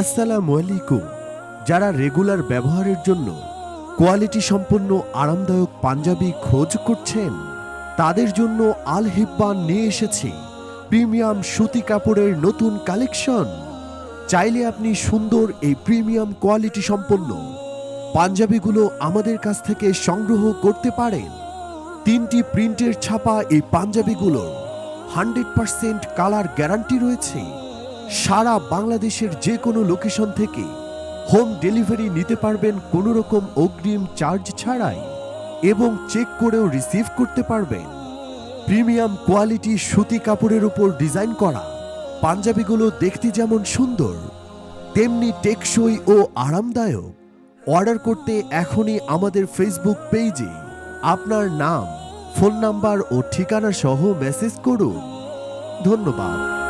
আসসালামু আলাইকুম। যারা রেগুলার ব্যবহারের জন্য কোয়ালিটি সম্পন্ন আরামদায়ক পাঞ্জাবি খোঁজ করছেন, তাদের জন্য আল হিব্বান নিয়ে এসেছে। প্রিমিয়াম সুতি কাপড়ের নতুন কালেকশন। চাইলে আপনি সুন্দর এই প্রিমিয়াম কোয়ালিটি সম্পন্ন পাঞ্জাবিগুলো আমাদের কাছ থেকে সংগ্রহ করতে পারেন। তিনটি প্রিন্টের ছাপা এই পাঞ্জাবিগুলোর হান্ড্রেড পার্সেন্ট কালার গ্যারান্টি রয়েছে। সারা বাংলাদেশের যে কোনো লোকেশন থেকে হোম ডেলিভারি নিতে পারবেন কোনো রকম অগ্রিম চার্জ ছাড়াই এবং চেক করেও রিসিভ করতে পারবেন। প্রিমিয়াম কোয়ালিটি সুতি কাপড়ের উপর ডিজাইন করা, পাঞ্জাবিগুলো দেখতে যেমন সুন্দর, তেমনি টেকসই ও আরামদায়ক। অর্ডার করতে এখনই আমাদের ফেসবুক পেজে আপনার নাম ফোন নাম্বার ও ঠিকানা সহ মেসেজ করুন। ধন্যবাদ।